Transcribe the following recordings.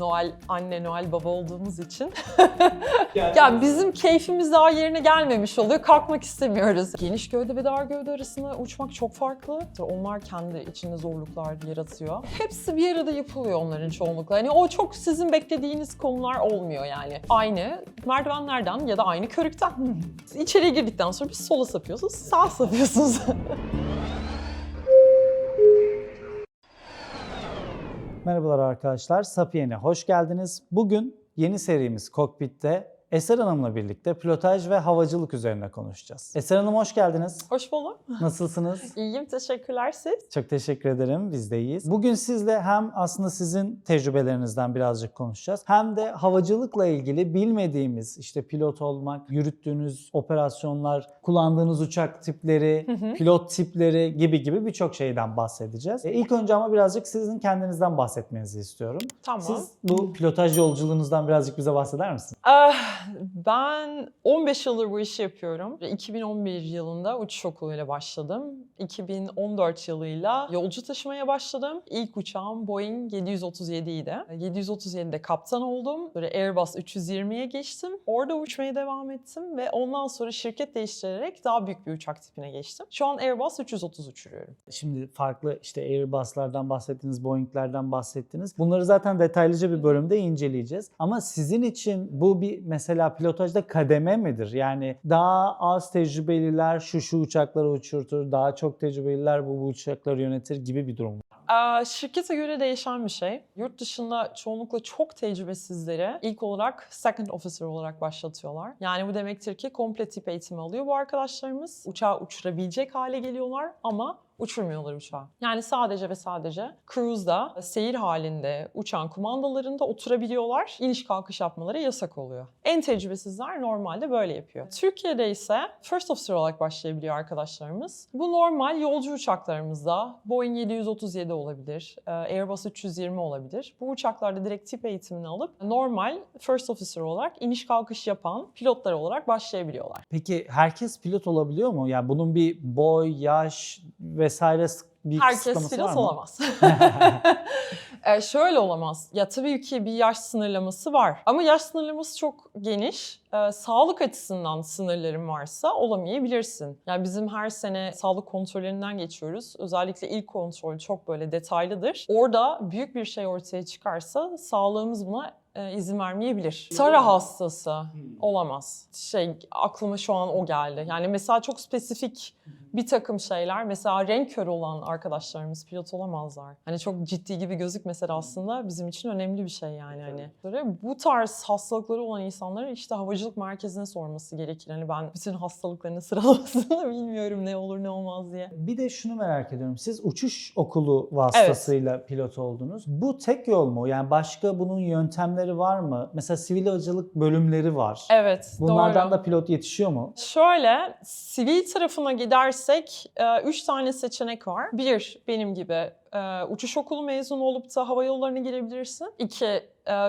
Noel anne, Noel baba olduğumuz için. ya bizim keyfimiz daha yerine gelmemiş oluyor. Kalkmak istemiyoruz. Geniş gövde ve dar gövde arasında uçmak çok farklı. Onlar kendi içinde zorluklar yaratıyor. Hepsi bir arada yapılıyor onların çoğunlukla. Hani o çok sizin beklediğiniz konular olmuyor yani. Aynı merdivenlerden ya da aynı körükten. İçeriye girdikten sonra bir sola sapıyorsunuz, sağa sapıyorsunuz. Merhabalar arkadaşlar, Sapiyen'e hoş geldiniz. Bugün yeni serimiz Kokpit'te Eser Hanım'la birlikte pilotaj ve havacılık üzerine konuşacağız. Eser Hanım hoş geldiniz. Hoş bulduk. Nasılsınız? İyiyim, teşekkürler siz. Çok teşekkür ederim, biz de iyiyiz. Bugün sizle hem aslında sizin tecrübelerinizden birazcık konuşacağız. Hem de havacılıkla ilgili bilmediğimiz işte pilot olmak, yürüttüğünüz operasyonlar, kullandığınız uçak tipleri, pilot tipleri gibi gibi birçok şeyden bahsedeceğiz. E, ilk önce ama birazcık sizin kendinizden bahsetmenizi istiyorum. Tamam. Siz bu pilotaj yolculuğunuzdan birazcık bize bahseder misiniz? Ah, ben 15 yıldır bu işi yapıyorum. 2011 yılında uçuş okuluyla başladım. 2014 yılıyla yolcu taşımaya başladım. İlk uçağım Boeing 737 idi. 737'de kaptan oldum. Böyle Airbus 320'ye geçtim. Orada uçmaya devam ettim ve ondan sonra şirket değiştirerek daha büyük bir uçak tipine geçtim. Şu an Airbus 330 uçuruyorum. Şimdi farklı işte Airbus'lardan bahsettiniz, Boeing'lerden bahsettiniz. Bunları zaten detaylıca bir bölümde inceleyeceğiz. Ama sizin için bu bir mesela pilotajda kademe midir? Yani daha az tecrübeliler şu şu uçakları uçurtur, daha çok tecrübeliler bu, bu uçakları yönetir gibi bir durum. Aa, Şirkete göre değişen bir şey. Yurt dışında çoğunlukla çok tecrübesizleri ilk olarak second officer olarak başlatıyorlar. Yani bu demektir ki komple tip eğitimi alıyor bu arkadaşlarımız. Uçağı uçurabilecek hale geliyorlar ama uçurmuyorlar uçağı. Yani sadece ve sadece cruise'da, seyir halinde, uçağın kumandalarında oturabiliyorlar. İniş kalkış yapmaları yasak oluyor. En tecrübesizler normalde böyle yapıyor. Türkiye'de ise first officer olarak başlayabiliyor arkadaşlarımız. Bu normal yolcu uçaklarımızda Boeing 737 olabilir, e, Airbus 320 olabilir. Bu uçaklarda direkt tip eğitimini alıp normal first officer olarak iniş kalkış yapan pilotlar olarak başlayabiliyorlar. Peki herkes pilot olabiliyor mu? Yani bunun bir boy, yaş vesaire bir Herkes mı? olamaz. e, şöyle olamaz. Ya tabii ki bir yaş sınırlaması var. Ama yaş sınırlaması çok geniş. E, sağlık açısından sınırların varsa olamayabilirsin. Yani bizim her sene sağlık kontrollerinden geçiyoruz. Özellikle ilk kontrol çok böyle detaylıdır. Orada büyük bir şey ortaya çıkarsa sağlığımız buna e, izin vermeyebilir. Sara hastası olamaz. Şey aklıma şu an o geldi. Yani mesela çok spesifik bir takım şeyler mesela renk körü olan arkadaşlarımız pilot olamazlar. Hani çok ciddi gibi gözükmese de aslında bizim için önemli bir şey yani hani. Böyle bu tarz hastalıkları olan insanların işte havacılık merkezine sorması gerekir. Hani ben bütün hastalıklarını sıralamasını bilmiyorum ne olur ne olmaz diye. Bir de şunu merak ediyorum. Siz uçuş okulu vasıtasıyla pilot oldunuz. Bu tek yol mu? Yani başka bunun yöntemleri var mı? Mesela sivil havacılık bölümleri var. Evet Bunlardan doğru. da pilot yetişiyor mu? Şöyle, sivil tarafına gidersek e, üç tane seçenek var. Bir, benim gibi e, uçuş okulu mezunu olup da hava yollarına girebilirsin. İki, e,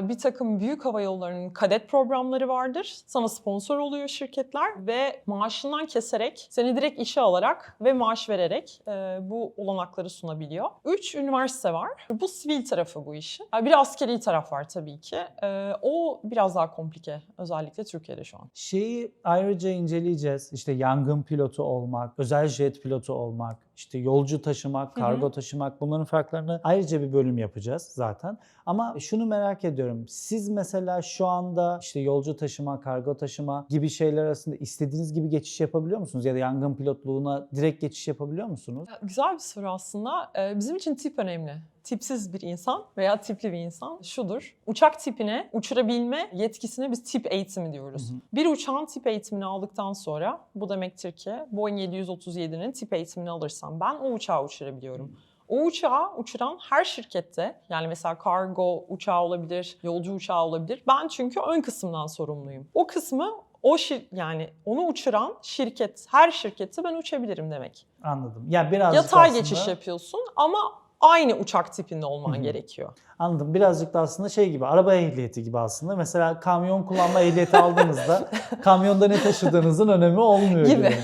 bir takım büyük hava yollarının kadet programları vardır. Sana sponsor oluyor şirketler ve maaşından keserek, seni direkt işe alarak ve maaş vererek e, bu olanakları sunabiliyor. Üç, üniversite var. Bu sivil tarafı bu işin. Bir askeri taraf var tabii ki. E, o biraz daha komplike özellikle Türkiye'de şu an. Şeyi ayrıca inceleyeceğiz. İşte yangın pilotu olmak, özel jet pilotu olmak, işte yolcu taşımak, kargo taşımak bunların farklarını ayrıca bir bölüm yapacağız zaten. Ama şunu merak ediyorum. Siz mesela şu anda işte yolcu taşıma, kargo taşıma gibi şeyler arasında istediğiniz gibi geçiş yapabiliyor musunuz? Ya da yangın pilotluğuna direkt geçiş yapabiliyor musunuz? Ya, Güzel bir soru aslında. Ee, Bizim için tip önemli. Tipsiz bir insan veya tipli bir insan şudur. Uçak tipine uçurabilme yetkisine biz tip eğitimi diyoruz. Hı hı. Bir uçağın tip eğitimini aldıktan sonra bu demektir ki Boeing 737'nin tip eğitimini alırsam ben o uçağı uçurabiliyorum. O uçağı uçuran her şirkette yani mesela kargo uçağı olabilir, yolcu uçağı olabilir. Ben çünkü ön kısımdan sorumluyum. O kısmı o şir yani onu uçuran şirket, her şirkette ben uçabilirim demek. Anladım. Ya birazcık Yatay aslında, geçiş yapıyorsun ama aynı uçak tipinde olman Hı hı. gerekiyor. Anladım. Birazcık da aslında şey gibi, araba ehliyeti gibi aslında. Mesela kamyon kullanma ehliyeti aldığınızda kamyonda ne taşıdığınızın önemi olmuyor gibi. Gibi.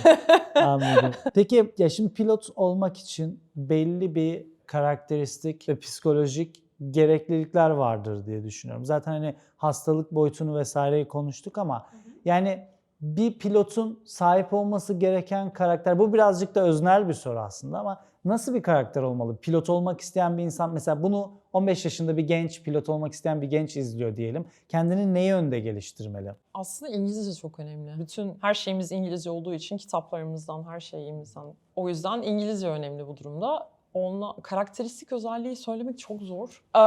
Anladım. Peki ya şimdi pilot olmak için belli bir karakteristik ve psikolojik gereklilikler vardır diye düşünüyorum. Zaten hani hastalık boyutunu vesaireyi konuştuk ama yani bir pilotun sahip olması gereken karakter bu birazcık da öznel bir soru aslında ama nasıl bir karakter olmalı? Pilot olmak isteyen bir insan mesela bunu 15 yaşında bir genç pilot olmak isteyen bir genç izliyor diyelim. Kendini ne yönde geliştirmeli? Aslında İngilizce çok önemli. Bütün her şeyimiz İngilizce olduğu için kitaplarımızdan, her şeyimizden. O yüzden İngilizce önemli bu durumda. Onunla karakteristik özelliği söylemek çok zor. Ee,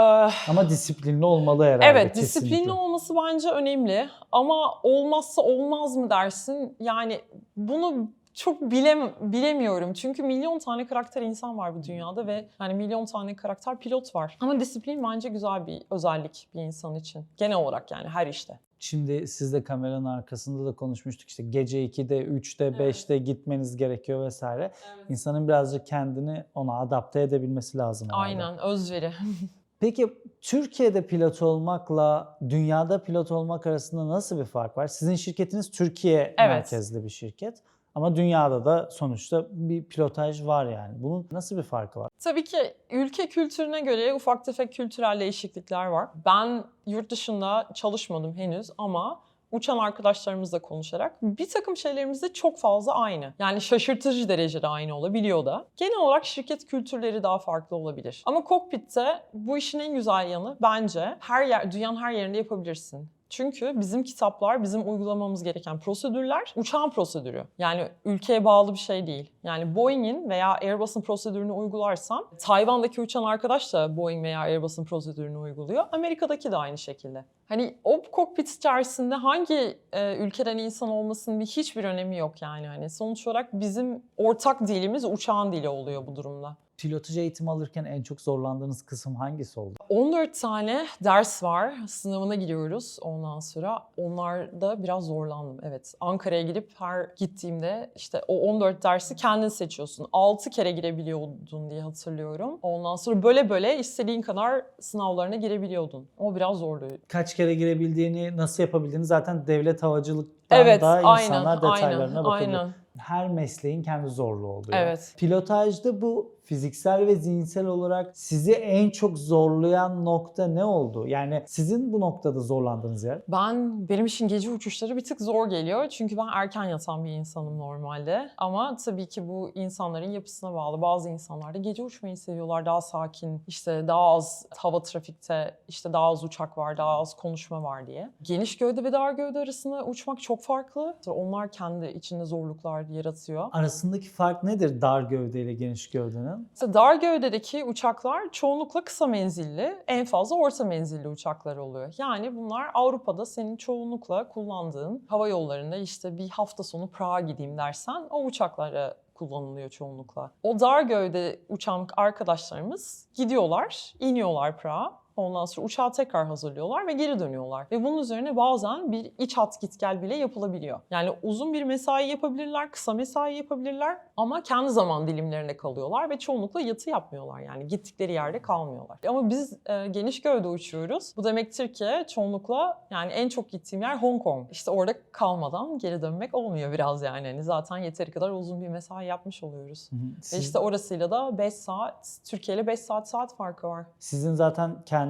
Ama disiplinli olmalı herhalde. evet, kesinlikle. disiplinli olması bence önemli. Ama olmazsa olmaz mı dersin? Yani bunu çok bilem bilemiyorum. Çünkü milyon tane karakter insan var bu dünyada ve yani milyon tane karakter pilot var. Ama disiplin bence güzel bir özellik bir insan için. Genel olarak yani her işte. Şimdi siz de kameranın arkasında da konuşmuştuk işte gece 2'de, 3'te, 5'te gitmeniz gerekiyor vesaire. İnsanın birazcık kendini ona adapte edebilmesi lazım. herhalde. Aynen özveri. Peki Türkiye'de pilot olmakla dünyada pilot olmak arasında nasıl bir fark var? Sizin şirketiniz Türkiye merkezli bir şirket ama dünyada da sonuçta bir pilotaj var yani. Bunun nasıl bir farkı var? Tabii ki ülke kültürüne göre ufak tefek kültürel değişiklikler var. Ben yurt dışında çalışmadım henüz ama uçan arkadaşlarımızla konuşarak bir takım şeylerimizde çok fazla aynı. Yani şaşırtıcı derecede aynı olabiliyor da. Genel olarak şirket kültürleri daha farklı olabilir. Ama kokpitte bu işin en güzel yanı bence her yer, dünyanın her yerinde yapabilirsin. Çünkü bizim kitaplar, bizim uygulamamız gereken prosedürler uçağın prosedürü. Yani ülkeye bağlı bir şey değil. Yani Boeing'in veya Airbus'un prosedürünü uygularsam Tayvan'daki uçan arkadaş da Boeing veya Airbus'un prosedürünü uyguluyor. Amerika'daki de aynı şekilde. Hani o kokpit içerisinde hangi e, ülkeden insan olmasının bir hiçbir önemi yok yani. Hani sonuç olarak bizim ortak dilimiz uçağın dili oluyor bu durumda. Pilotaj eğitimi alırken en çok zorlandığınız kısım hangisi oldu? 14 tane ders var. Sınavına giriyoruz ondan sonra. Onlarda biraz zorlandım. Evet. Ankara'ya gidip her gittiğimde işte o 14 dersi kendin seçiyorsun. 6 kere girebiliyordun diye hatırlıyorum. Ondan sonra böyle böyle istediğin kadar sınavlarına girebiliyordun. O biraz zordu. Kaç kere girebildiğini, nasıl yapabildiğini zaten devlet havacılıktan Evet, da aynen, insanlar detaylarına aynen, bakabilir. aynen. Her mesleğin kendi zorluğu oluyor. Evet. Pilotajda bu fiziksel ve zihinsel olarak sizi en çok zorlayan nokta ne oldu? Yani sizin bu noktada zorlandığınız yer? Ben benim için gece uçuşları bir tık zor geliyor. Çünkü ben erken yatan bir insanım normalde. Ama tabii ki bu insanların yapısına bağlı. Bazı insanlar da gece uçmayı seviyorlar. Daha sakin, işte daha az hava trafikte, işte daha az uçak var, daha az konuşma var diye. Geniş gövde ve dar gövde arasında uçmak çok farklı. Onlar kendi içinde zorluklar yaratıyor. Arasındaki fark nedir dar gövde ile geniş gövdenin? İşte dar gövdedeki uçaklar çoğunlukla kısa menzilli, en fazla orta menzilli uçaklar oluyor. Yani bunlar Avrupa'da senin çoğunlukla kullandığın hava yollarında işte bir hafta sonu Prag'a gideyim dersen o uçaklara kullanılıyor çoğunlukla. O dar gövde uçan arkadaşlarımız gidiyorlar, iniyorlar Prag'a. Ondan sonra uçağı tekrar hazırlıyorlar ve geri dönüyorlar. Ve bunun üzerine bazen bir iç hat git gel bile yapılabiliyor. Yani uzun bir mesai yapabilirler, kısa mesai yapabilirler ama kendi zaman dilimlerinde kalıyorlar ve çoğunlukla yatı yapmıyorlar. Yani gittikleri yerde kalmıyorlar. Ama biz e, geniş gövde uçuyoruz. Bu demektir ki çoğunlukla yani en çok gittiğim yer Hong Kong. İşte orada kalmadan geri dönmek olmuyor biraz yani. Hani zaten yeteri kadar uzun bir mesai yapmış oluyoruz. Ve Siz- işte orasıyla da 5 saat, Türkiye ile 5 saat saat farkı var. Sizin zaten kendi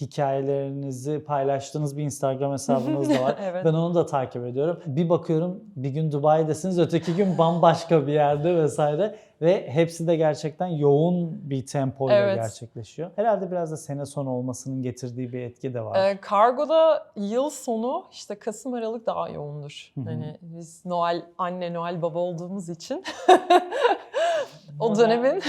hikayelerinizi paylaştığınız bir Instagram hesabınız da var. Evet. Ben onu da takip ediyorum. Bir bakıyorum bir gün Dubai'desiniz, öteki gün bambaşka bir yerde vesaire ve hepsi de gerçekten yoğun bir tempoyla Evet. gerçekleşiyor. Herhalde biraz da sene sonu olmasının getirdiği bir etki de var. Ee, kargoda yıl sonu işte Kasım Aralık daha yoğundur. Hı hı. Hani biz Noel anne Noel baba olduğumuz için o dönemin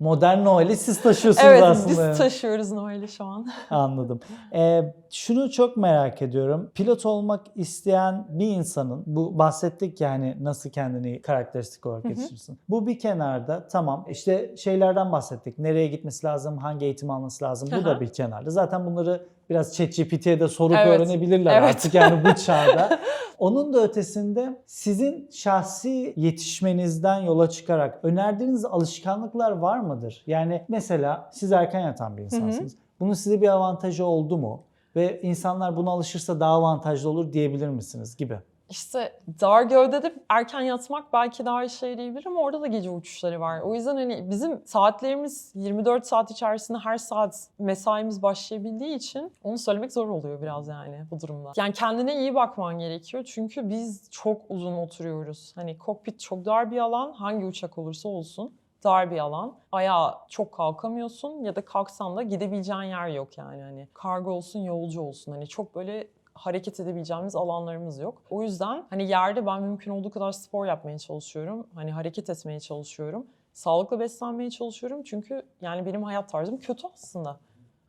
Modern Noel'i siz taşıyorsunuz evet aslında. biz taşıyoruz Noel'i şu an. Anladım. Ee, şunu çok merak ediyorum. Pilot olmak isteyen bir insanın, bu bahsettik yani nasıl kendini karakteristik olarak yetiştirirsin. Bu bir kenarda tamam işte şeylerden bahsettik. Nereye gitmesi lazım, hangi eğitim alması lazım. Bu da bir kenarda. Zaten bunları biraz ChatGPT'ye de sorup Evet. öğrenebilirler Evet. artık yani bu çağda. Onun da ötesinde sizin şahsi yetişmenizden yola çıkarak önerdiğiniz alışkanlıklar var mıdır? Yani mesela siz erken yatan bir insansınız. Bunun size bir avantajı oldu mu? Ve insanlar buna alışırsa daha avantajlı olur diyebilir misiniz gibi? İşte dar gövdede erken yatmak belki daha işe yarayabilir ama orada da gece uçuşları var. O yüzden hani bizim saatlerimiz 24 saat içerisinde her saat mesaimiz başlayabildiği için onu söylemek zor oluyor biraz yani bu durumda. Yani kendine iyi bakman gerekiyor çünkü biz çok uzun oturuyoruz. Hani kokpit çok dar bir alan hangi uçak olursa olsun dar bir alan. Ayağa çok kalkamıyorsun ya da kalksan da gidebileceğin yer yok yani. Hani kargo olsun, yolcu olsun. Hani çok böyle hareket edebileceğimiz alanlarımız yok. O yüzden hani yerde ben mümkün olduğu kadar spor yapmaya çalışıyorum. Hani hareket etmeye çalışıyorum. Sağlıklı beslenmeye çalışıyorum. Çünkü yani benim hayat tarzım kötü aslında.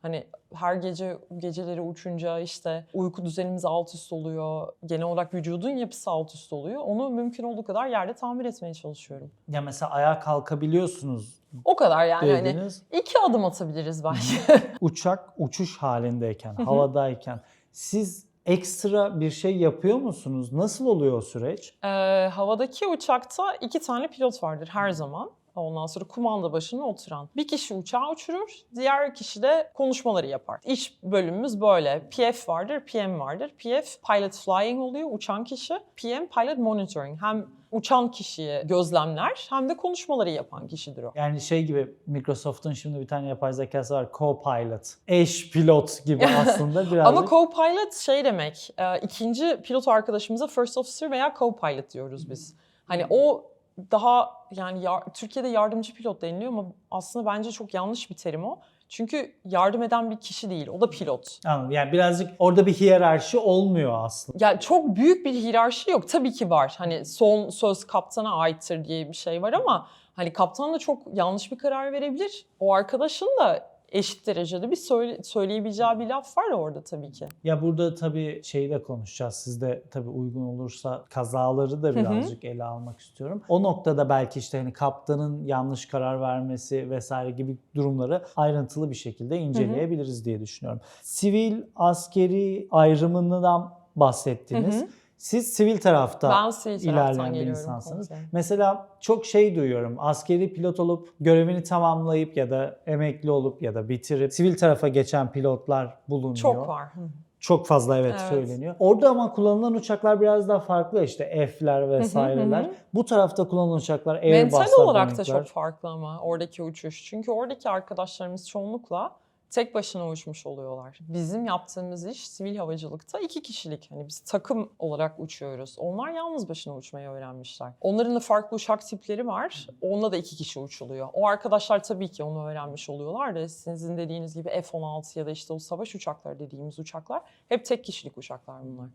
Hani her gece geceleri uçunca işte uyku düzenimiz alt üst oluyor. Genel olarak vücudun yapısı alt üst oluyor. Onu mümkün olduğu kadar yerde tamir etmeye çalışıyorum. Ya mesela ayağa kalkabiliyorsunuz O kadar yani. Hani dediniz. iki adım atabiliriz belki. Uçak uçuş halindeyken, havadayken siz ekstra bir şey yapıyor musunuz? Nasıl oluyor o süreç? Ee, havadaki uçakta iki tane pilot vardır her zaman. Ondan sonra kumanda başına oturan. Bir kişi uçağı uçurur, diğer kişi de konuşmaları yapar. İş bölümümüz böyle. PF vardır, PM vardır. PF pilot flying oluyor, uçan kişi. PM pilot monitoring. Hem uçan kişiyi gözlemler hem de konuşmaları yapan kişidir o. Yani şey gibi Microsoft'un şimdi bir tane yapay zekası var. Co-pilot. Eş pilot gibi aslında birazcık. Ama co-pilot şey demek, e, ikinci pilot arkadaşımıza first officer veya co-pilot diyoruz biz. Hani o daha yani yar- Türkiye'de yardımcı pilot deniliyor ama aslında bence çok yanlış bir terim o. Çünkü yardım eden bir kişi değil, o da pilot. Anladım. Yani birazcık orada bir hiyerarşi olmuyor aslında. Yani çok büyük bir hiyerarşi yok. Tabii ki var. Hani son söz kaptana aittir diye bir şey var ama hani kaptan da çok yanlış bir karar verebilir. O arkadaşın da eşit derecede bir söyle, söyleyebileceği bir laf var orada tabii ki. Ya burada tabii şeyi de konuşacağız. Siz de tabii uygun olursa kazaları da birazcık ele almak istiyorum. O noktada belki işte hani kaptanın yanlış karar vermesi vesaire gibi durumları ayrıntılı bir şekilde inceleyebiliriz diye düşünüyorum. Sivil askeri ayrımından bahsettiniz. Hı hı. Siz sivil tarafta Ben sivil taraftan ilerleyen bir insansınız. komple. Mesela çok şey duyuyorum. Askeri pilot olup görevini tamamlayıp ya da emekli olup ya da bitirip sivil tarafa geçen pilotlar bulunuyor. Çok var. Hı. Çok fazla evet, Evet. söyleniyor. Orada ama kullanılan uçaklar biraz daha farklı işte F'ler vesaireler. hı hı. Bu tarafta kullanılan uçaklar Mental Airbus'lar, olarak da çok farklı ama oradaki uçuş. Çünkü oradaki arkadaşlarımız çoğunlukla tek başına uçmuş oluyorlar. Bizim yaptığımız iş sivil havacılıkta iki kişilik. Hani biz takım olarak uçuyoruz. Onlar yalnız başına uçmayı öğrenmişler. Onların da farklı uçak tipleri var. Onunla da iki kişi uçuluyor. O arkadaşlar tabii ki onu öğrenmiş oluyorlar da sizin dediğiniz gibi F-16 ya da işte o savaş uçakları dediğimiz uçaklar hep tek kişilik uçaklar bunlar.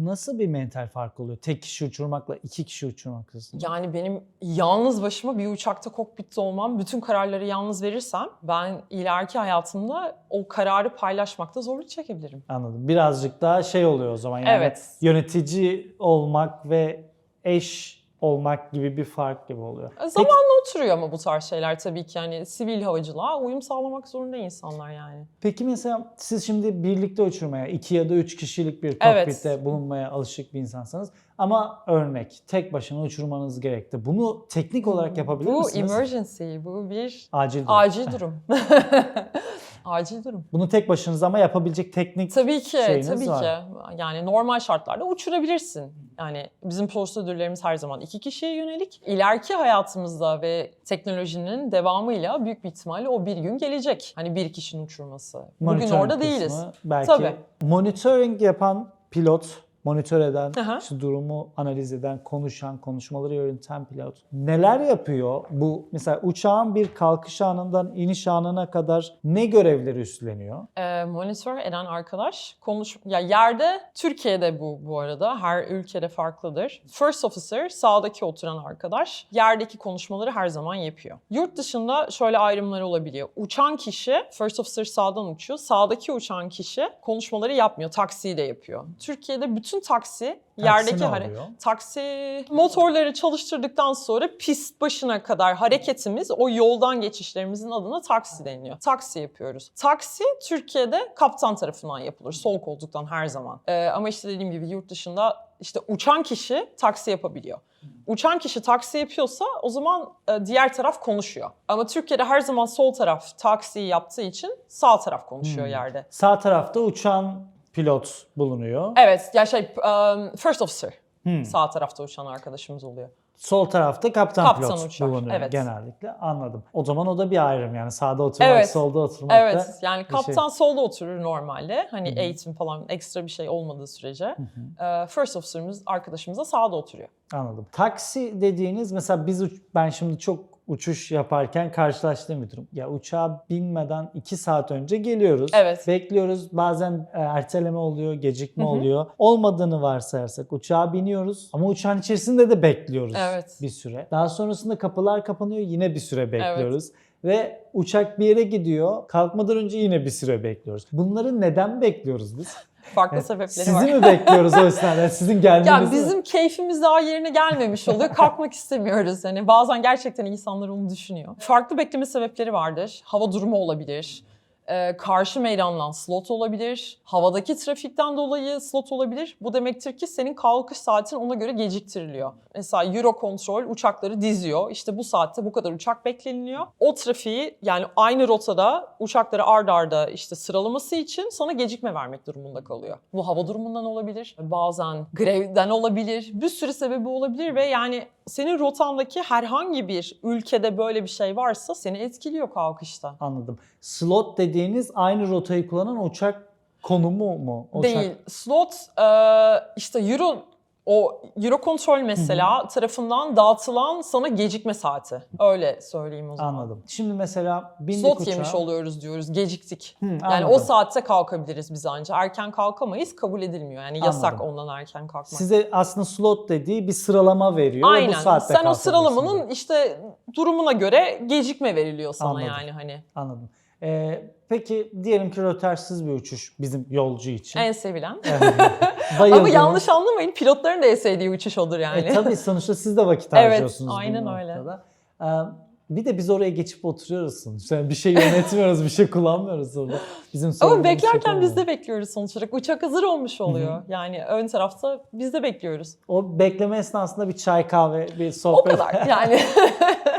Nasıl bir mental fark oluyor? Tek kişi uçurmakla iki kişi uçurmak arasında. Yani benim yalnız başıma bir uçakta kokpitte olmam, bütün kararları yalnız verirsem ben ileriki hayatımda o kararı paylaşmakta zorluk çekebilirim. Anladım. Birazcık daha şey oluyor o zaman yani Evet. yönetici olmak ve eş olmak gibi bir fark gibi oluyor. Peki- Zamanla oturuyor ama bu tarz şeyler tabii ki yani sivil havacılığa uyum sağlamak zorunda insanlar yani. Peki mesela siz şimdi birlikte uçurmaya, iki ya da üç kişilik bir Evet. kokpitte bulunmaya alışık bir insansanız ama örnek tek başına uçurmanız gerekti. Bunu teknik olarak yapabilir bu misiniz? emergency, bu bir Acil durum. acil durum. acil durum. Bunu tek başınıza ama yapabilecek teknik Tabii ki, şeyiniz tabii var. ki. Yani normal şartlarda uçurabilirsin. Yani bizim prosedürlerimiz her zaman iki kişiye yönelik. İleriki hayatımızda ve teknolojinin devamıyla büyük bir ihtimalle o bir gün gelecek. Hani bir kişinin uçurması. Bugün orada değiliz. Belki Tabii. monitoring yapan pilot, monitör eden, Aha. işte durumu analiz eden, konuşan, konuşmaları yöneten pilot. Neler yapıyor? Bu mesela uçağın bir kalkış anından iniş anına kadar ne görevleri üstleniyor? Ee, monitör eden arkadaş konuş ya yerde Türkiye'de bu bu arada her ülkede farklıdır. First officer sağdaki oturan arkadaş yerdeki konuşmaları her zaman yapıyor. Yurt dışında şöyle ayrımlar olabiliyor. Uçan kişi first officer sağdan uçuyor. Sağdaki uçan kişi konuşmaları yapmıyor. Taksiyi de yapıyor. Türkiye'de bütün taksi yerdeki ne hare- oluyor? Taksi motorları çalıştırdıktan sonra pist başına kadar hareketimiz o yoldan geçişlerimizin adına taksi deniliyor. Taksi yapıyoruz. Taksi Türkiye'de kaptan tarafından yapılır. Sol koltuktan her zaman. Ee, ama işte dediğim gibi yurt dışında işte uçan kişi taksi yapabiliyor. Uçan kişi taksi yapıyorsa o zaman e, diğer taraf konuşuyor. Ama Türkiye'de her zaman sol taraf taksiyi yaptığı için sağ taraf konuşuyor Hmm. yerde. Sağ tarafta uçan pilot bulunuyor. Evet, ya şey um, first officer. Hmm. Sağ tarafta uçan arkadaşımız oluyor. Sol tarafta kaptan, Kaptan pilot uçar, bulunuyor evet. genellikle. Anladım. O zaman o da bir ayrım yani sağda oturmak, Evet. solda oturmak da. Evet yani bir şey. kaptan solda oturur normalde. Hani Hı hı. eğitim falan ekstra bir şey olmadığı sürece. Ee, First officer'ımız arkadaşımız da sağda oturuyor. Anladım. Taksi dediğiniz mesela biz ben şimdi çok uçuş yaparken karşılaştığım bir durum. Ya uçağa binmeden 2 saat önce geliyoruz. Evet. Bekliyoruz. Bazen e, erteleme oluyor, gecikme Hı hı. oluyor. Olmadığını varsayarsak uçağa biniyoruz ama uçağın içerisinde de bekliyoruz Evet. bir süre. Daha sonrasında kapılar kapanıyor, yine bir süre bekliyoruz. Ve uçak bir yere gidiyor. Kalkmadan önce yine bir süre bekliyoruz. Bunları neden bekliyoruz biz? Farklı sebepleri Sizi var. mi bekliyoruz o esnada? Sizin gelmenizi Ya mi? bizim keyfimiz daha yerine gelmemiş oluyor. Kalkmak istemiyoruz. Yani bazen gerçekten insanlar onu düşünüyor. Farklı bekleme sebepleri vardır. Hava durumu olabilir. Ee, karşı meydandan slot olabilir. Havadaki trafikten dolayı slot olabilir. Bu demektir ki senin kalkış saatin ona göre geciktiriliyor. Mesela Eurocontrol uçakları diziyor. İşte bu saatte bu kadar uçak bekleniliyor. O trafiği yani aynı rotada uçakları ard arda işte sıralaması için sana gecikme vermek durumunda kalıyor. Bu hava durumundan olabilir. Bazen grevden olabilir. Bir sürü sebebi olabilir ve yani senin rotandaki herhangi bir ülkede böyle bir şey varsa seni etkiliyor kalkışta. Anladım. Slot dediğiniz aynı rotayı kullanan uçak konumu mu? Uçak... Değil. Slot e, işte Euro o Eurocontrol mesela tarafından dağıtılan sana gecikme saati. Öyle söyleyeyim o zaman. Anladım. Şimdi mesela bindik Slot uçağa. yemiş oluyoruz diyoruz. Geciktik. Hı, Yani anladım. o saatte kalkabiliriz biz anca. Erken kalkamayız. Kabul edilmiyor. Yani yasak Anladım. ondan erken kalkmak. Size aslında slot dediği bir sıralama veriyor. ve Aynen. Bu saatte Sen o sıralamanın işte durumuna göre gecikme veriliyor sana Anladım. yani hani. Anladım. Ee, peki diyelim ki rötersiz bir uçuş bizim yolcu için. En sevilen. Ama Bayıldınız. yanlış anlamayın pilotların da en sevdiği uçuş odur yani. E, tabii sonuçta siz de vakit Evet, harcıyorsunuz. bu aynen öyle. noktada. Ee, bir de biz oraya geçip oturuyoruz sonuçta. Yani bir şey yönetmiyoruz, bir şey kullanmıyoruz orada. Bizim Ama beklerken biz de bekliyoruz sonuç olarak. Uçak hazır olmuş oluyor. Yani ön tarafta biz de bekliyoruz. O bekleme esnasında bir çay kahve, bir O sohbet. kadar yani.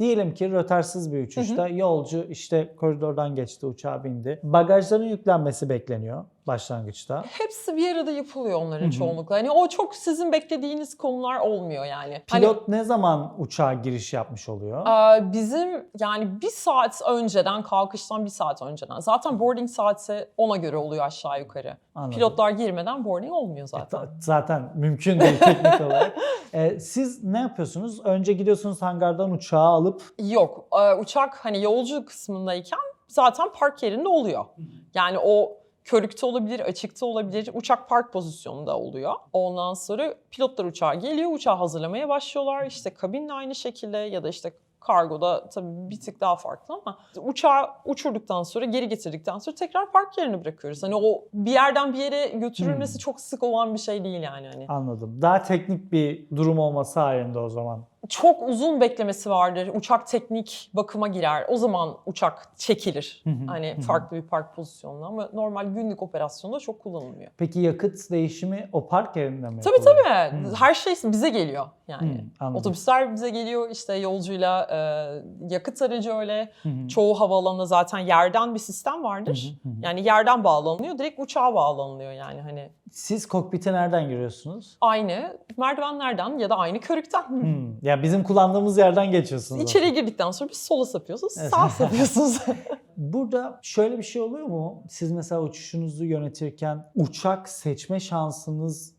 Diyelim ki rötersiz bir uçuşta yolcu işte koridordan geçti, uçağa bindi. Bagajların yüklenmesi bekleniyor başlangıçta. Hepsi bir arada yapılıyor onların Hı hı. çoğunlukla. Hani o çok sizin beklediğiniz konular olmuyor yani. Hani Pilot ne zaman uçağa giriş yapmış oluyor? Aa, Bizim yani bir saat önceden kalkıştan bir saat önceden. Zaten boarding saati ona göre oluyor aşağı yukarı. Anladım. Pilotlar girmeden boarding olmuyor E, zaten. ta- Zaten mümkün değil teknik olarak. E, siz ne yapıyorsunuz? Önce gidiyorsunuz hangardan uçağı alıp Yok e, uçak hani yolcu kısmındayken zaten park yerinde oluyor. Yani o körükte olabilir, açıkta olabilir. Uçak park pozisyonunda oluyor. Ondan sonra pilotlar uçağa geliyor, uçağı hazırlamaya başlıyorlar. İşte kabinle aynı şekilde ya da işte kargoda tabii bir tık daha farklı ama uçağı uçurduktan sonra geri getirdikten sonra tekrar park yerine bırakıyoruz. Hani o bir yerden bir yere götürülmesi Hmm. çok sık olan bir şey değil yani hani. anladım. Daha teknik bir durum olması halinde o zaman. Çok uzun beklemesi vardır. Uçak teknik bakıma girer. O zaman uçak çekilir. Hani farklı bir park pozisyonuna ama normal günlük operasyonda çok kullanılmıyor. Peki yakıt değişimi o park yerinde mi Tabii yapılıyor? tabii. Her şey bize geliyor yani. Anladım. Otobüsler bize geliyor işte yolcuyla e, yakıt aracı öyle. Çoğu havaalanında zaten yerden bir sistem vardır. Yani yerden bağlanılıyor, direkt uçağa bağlanılıyor yani hani. Siz kokpite nereden giriyorsunuz? Aynı merdivenlerden ya da aynı körükten. Hmm. Ya bizim kullandığımız yerden geçiyorsunuz. İçeri girdikten sonra biz sola sapıyorsunuz, Evet. sağa sapıyorsunuz. Burada şöyle bir şey oluyor mu? Siz mesela uçuşunuzu yönetirken uçak seçme şansınız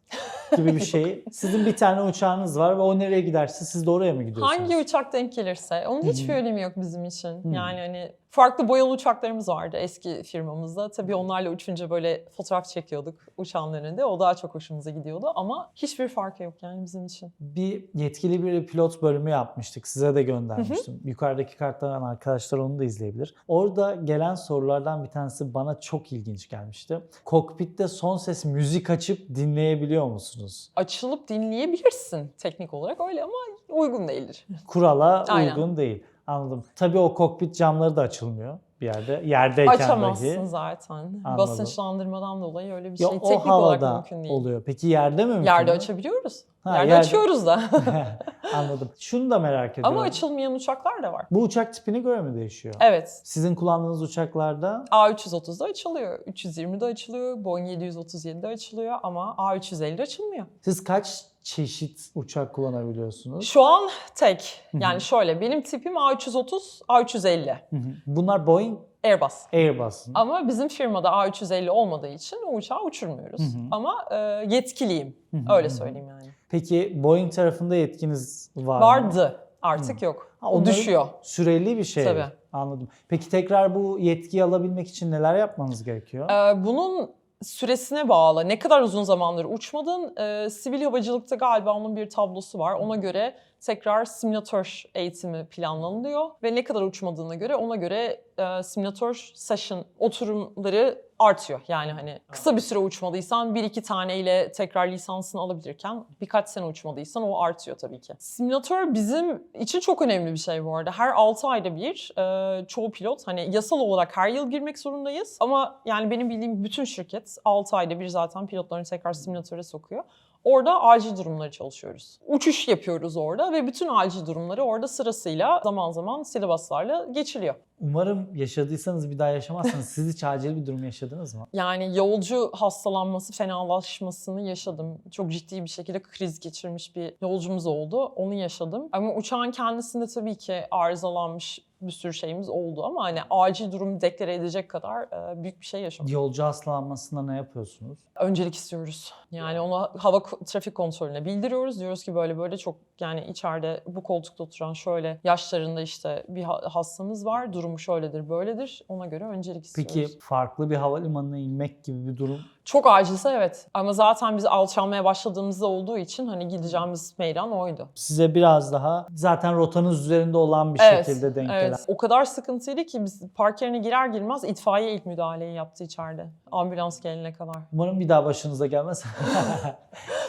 gibi bir şey. Sizin bir tane uçağınız var ve o nereye giderse siz de oraya mı gidiyorsunuz? Hangi uçak denk gelirse. Onun hiçbir önemi yok bizim için. Yani hani farklı boyalı uçaklarımız vardı eski firmamızda. Tabii onlarla uçunca böyle fotoğraf çekiyorduk uçağın önünde. O daha çok hoşumuza gidiyordu ama hiçbir farkı yok yani bizim için. Bir yetkili bir pilot bölümü yapmıştık. Size de göndermiştim. Yukarıdaki karttan arkadaşlar onu da izleyebilir. Orada gelen sorulardan bir tanesi bana çok ilginç gelmişti. Kokpitte son ses müzik açıp dinleyebiliyor musunuz? Açılıp dinleyebilirsin teknik olarak öyle ama uygun değildir. Kurala Aynen. uygun değil. Anladım. Tabii o kokpit camları da açılmıyor bir yerde. Yerdeyken Açamazsın dahi. zaten. Anladım. Basınçlandırmadan dolayı öyle bir Ya şey o teknik olarak havada mümkün değil. oluyor. Peki yerde mi mümkün? Yerde mü? açabiliyoruz. Ha, yerde, yerde- açıyoruz da. Anladım. Şunu da merak ediyorum. ama açılmayan uçaklar da var. Bu uçak tipine göre mi değişiyor? Evet. Sizin kullandığınız uçaklarda A330'da açılıyor, 320'de açılıyor, Boeing 737'de açılıyor ama A350'de açılmıyor. siz kaç çeşit uçak kullanabiliyorsunuz? Şu an tek. Hı hı. Yani şöyle benim tipim A330, A350. Hı hı. Bunlar Boeing, Airbus. Airbus'un. Ama bizim firmada A350 olmadığı için o uçağı uçurmuyoruz. Hı hı. Ama e, yetkiliyim. Hı hı, Öyle hı hı. söyleyeyim yani. Peki Boeing tarafında yetkiniz var mı? Vardı. Artık yok. Ha, O düşüyor. Süreli bir şey. Tabii. Anladım. Peki tekrar bu yetkiyi alabilmek için neler yapmanız gerekiyor? Ee, bunun süresine bağlı. Ne kadar uzun zamandır uçmadın? Ee, sivil havacılıkta galiba onun bir tablosu var. Ona göre tekrar simülatör eğitimi planlanıyor ve ne kadar uçmadığına göre ona göre e, simülatör session oturumları artıyor. Yani hani kısa bir süre uçmadıysan bir iki taneyle tekrar lisansını alabilirken birkaç sene uçmadıysan o artıyor tabii ki. Simülatör bizim için çok önemli bir şey bu arada. Her 6 ayda bir e, çoğu pilot hani yasal olarak her yıl girmek zorundayız ama yani benim bildiğim bütün şirket 6 ayda bir zaten pilotlarını tekrar simülatöre sokuyor. Orada acil durumları çalışıyoruz. Uçuş yapıyoruz orada ve bütün acil durumları orada sırasıyla zaman zaman silabaslarla geçiliyor. Umarım yaşadıysanız bir daha yaşamazsınız. Siz hiç acil bir durum yaşadınız mı? Yani yolcu hastalanması, fenalaşmasını yaşadım. Çok ciddi bir şekilde kriz geçirmiş bir yolcumuz oldu. Onu yaşadım. Ama uçağın kendisinde tabii ki arızalanmış bir sürü şeyimiz oldu ama hani acil durum deklare edecek kadar e, büyük bir şey yaşamadım. Yolcu hastalanmasında ne yapıyorsunuz? Öncelik istiyoruz. Yani ona hava trafik kontrolüne bildiriyoruz. Diyoruz ki böyle böyle çok yani içeride bu koltukta oturan şöyle yaşlarında işte bir ha- hastamız var. Durumu şöyledir böyledir. Ona göre öncelik istiyoruz. Peki farklı bir havalimanına inmek gibi bir durum Çok acilse evet. Ama zaten biz alçalmaya başladığımızda olduğu için hani gideceğimiz meydan oydu. size biraz daha zaten rotanız üzerinde olan bir Evet, şekilde denk evet. gelen. O kadar sıkıntıydı ki biz park yerine girer girmez itfaiye ilk müdahaleyi yaptı içeride. Ambulans gelene kadar. Umarım bir daha başınıza gelmez.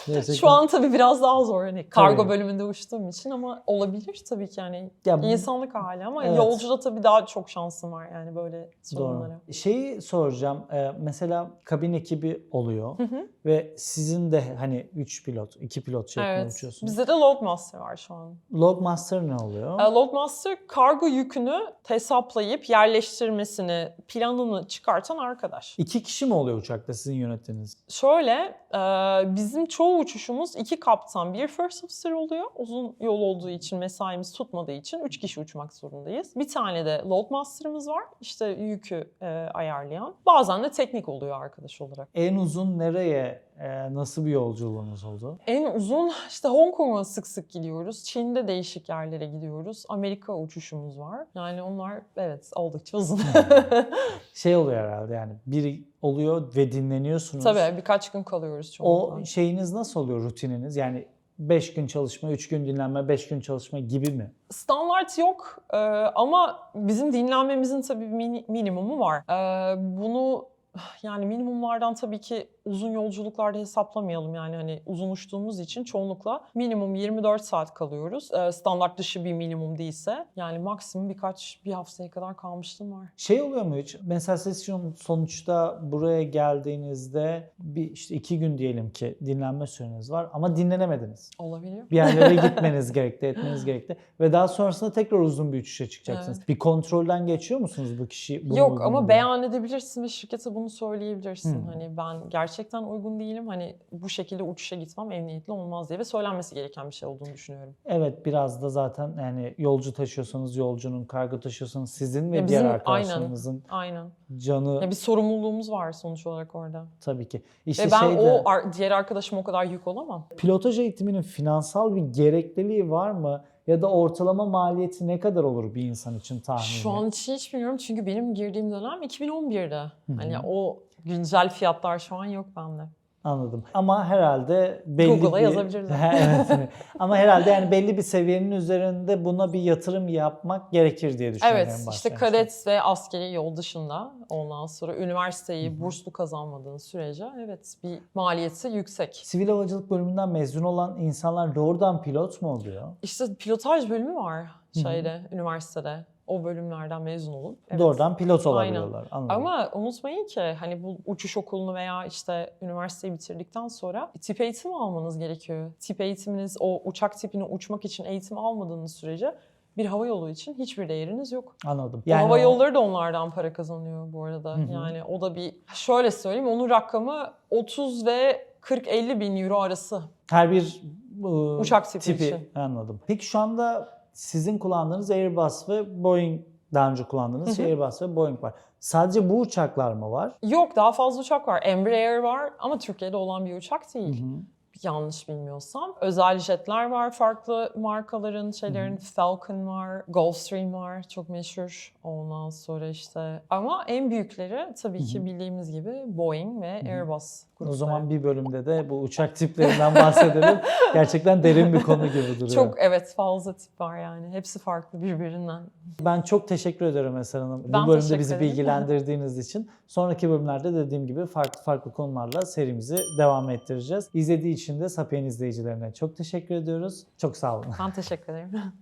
Gerçekten. Şu an tabii biraz daha zor. Hani kargo Tabii. bölümünde uçtuğum için ama olabilir tabii ki yani. Ya İnsanlık hali ama Evet. yolcuda tabii daha çok şansım var yani böyle sorunlara. Doğru. Şeyi soracağım. Ee, mesela kabin ekibi oluyor Hı hı. ve sizin de hani 3 pilot, 2 pilot şeklinde Evet. uçuyorsunuz. Bizde de Loadmaster var şu an. Logmaster ne oluyor? E, Loadmaster kargo yükünü hesaplayıp yerleştirmesini, planını çıkartan arkadaş. İki kişi mi oluyor uçakta sizin yönettiğiniz? Şöyle, e, bizim çoğu uçuşumuz iki kaptan, bir first officer oluyor. Uzun yol olduğu için, mesaimiz tutmadığı için üç kişi uçmak zorundayız. Bir tane de loadmaster'ımız var, işte yükü e, ayarlayan. Bazen de teknik oluyor arkadaş olarak. En uzun nereye, e, nasıl bir yolculuğunuz oldu? En uzun işte Hong Kong'a sık sık gidiyoruz. Çin'de değişik yerlere gidiyoruz. Amerika uçuşumuz var. Yani onlar evet oldukça uzun. Şey oluyor herhalde yani biri oluyor ve dinleniyorsunuz. Tabii birkaç gün kalıyoruz çoğunlukla. O şeyiniz nasıl oluyor rutininiz? Yani 5 gün çalışma, 3 gün dinlenme, 5 gün çalışma gibi mi? Standart yok Ee, ama bizim dinlenmemizin tabii mini- minimumu var. Ee, bunu yani minimumlardan tabii ki uzun yolculuklarda hesaplamayalım yani hani uzun uçtuğumuz için çoğunlukla minimum 24 saat kalıyoruz. Ee, standart dışı bir minimum değilse yani maksimum birkaç bir haftaya kadar kalmıştım var. Şey oluyor mu hiç? Mesela siz sonuçta buraya geldiğinizde bir işte 2 gün diyelim ki dinlenme süreniz var ama dinlenemediniz. Olabiliyor. Bir yerlere gitmeniz gerekti, etmeniz gerekti. Ve daha sonrasında tekrar uzun bir uçuşa çıkacaksınız. Bir kontrolden geçiyor musunuz bu kişi? bunu Yok ama beyan edebilirsin ve şirkete bunu söyleyebilirsin. Hmm. Hani ben gerçekten uygun değilim. Hani bu şekilde uçuşa gitmem emniyetli olmaz diye ve söylenmesi gereken bir şey olduğunu düşünüyorum. Evet biraz da zaten yani yolcu taşıyorsanız yolcunun, kargo taşıyorsanız sizin ve Ya diğer bizim- arkadaşlarınızın Aynen. canı Ya bir sorumluluğumuz var sonuç olarak orada. tabii ki. İşte ve ben şeyde, o ar- diğer arkadaşıma o kadar yük olamam. pilotaj eğitiminin finansal bir gerekliliği var mı? Ya da ortalama maliyeti ne kadar olur bir insan için tahmini? Şu an için hiç bilmiyorum çünkü benim girdiğim dönem 2011'de. hı. Hani o güncel fiyatlar şu an yok bende. Anladım. Ama herhalde belli Google'a bir... yazabilirler. evet. Ama herhalde yani belli bir seviyenin üzerinde buna bir yatırım yapmak gerekir diye düşünüyorum. Evet işte kadet ve askeri yol dışında ondan sonra üniversiteyi burslu kazanmadığın sürece evet bir maliyeti yüksek. Sivil havacılık bölümünden mezun olan insanlar doğrudan pilot mu oluyor? İşte pilotaj bölümü var şeyde üniversitede. O bölümlerden mezun olup. evet. Doğrudan pilot Aynen. olabiliyorlar. Anladım. Ama unutmayın ki hani bu uçuş okulunu veya işte üniversiteyi bitirdikten sonra tip eğitimi almanız gerekiyor. Tip eğitiminiz o uçak tipini uçmak için eğitim almadığınız sürece bir hava yolu için hiçbir değeriniz yok. Anladım. o hava yolları da onlardan para kazanıyor bu arada. Hı hı. Yani o da bir şöyle söyleyeyim onun rakamı 30 ve 40-50 bin euro arası. her bir Bu Uçak tipi için. Anladım. Peki şu anda sizin kullandığınız Airbus ve Boeing daha önce kullandığınız Hı hı. Airbus ve Boeing var. Sadece bu uçaklar mı var? Yok daha fazla uçak var. Embraer var ama Türkiye'de olan bir uçak değil. Hı hı. Yanlış bilmiyorsam. Özel jetler var farklı markaların şeylerin. Falcon var, Gulfstream var çok meşhur. Ondan sonra işte ama en büyükleri tabii ki bildiğimiz gibi Boeing ve Airbus O zaman bir bölümde de bu uçak tiplerinden bahsedelim. Gerçekten derin bir konu gibi duruyor. çok evet fazla tip var yani. Hepsi farklı birbirinden. Ben çok teşekkür ederim Eser Hanım. Ben bu bölümde bizi ederim. bilgilendirdiğiniz için. Sonraki bölümlerde dediğim gibi farklı farklı konularla serimizi devam ettireceğiz. İzlediği için de Sapien izleyicilerine çok teşekkür ediyoruz. Çok sağ olun. Ben teşekkür ederim.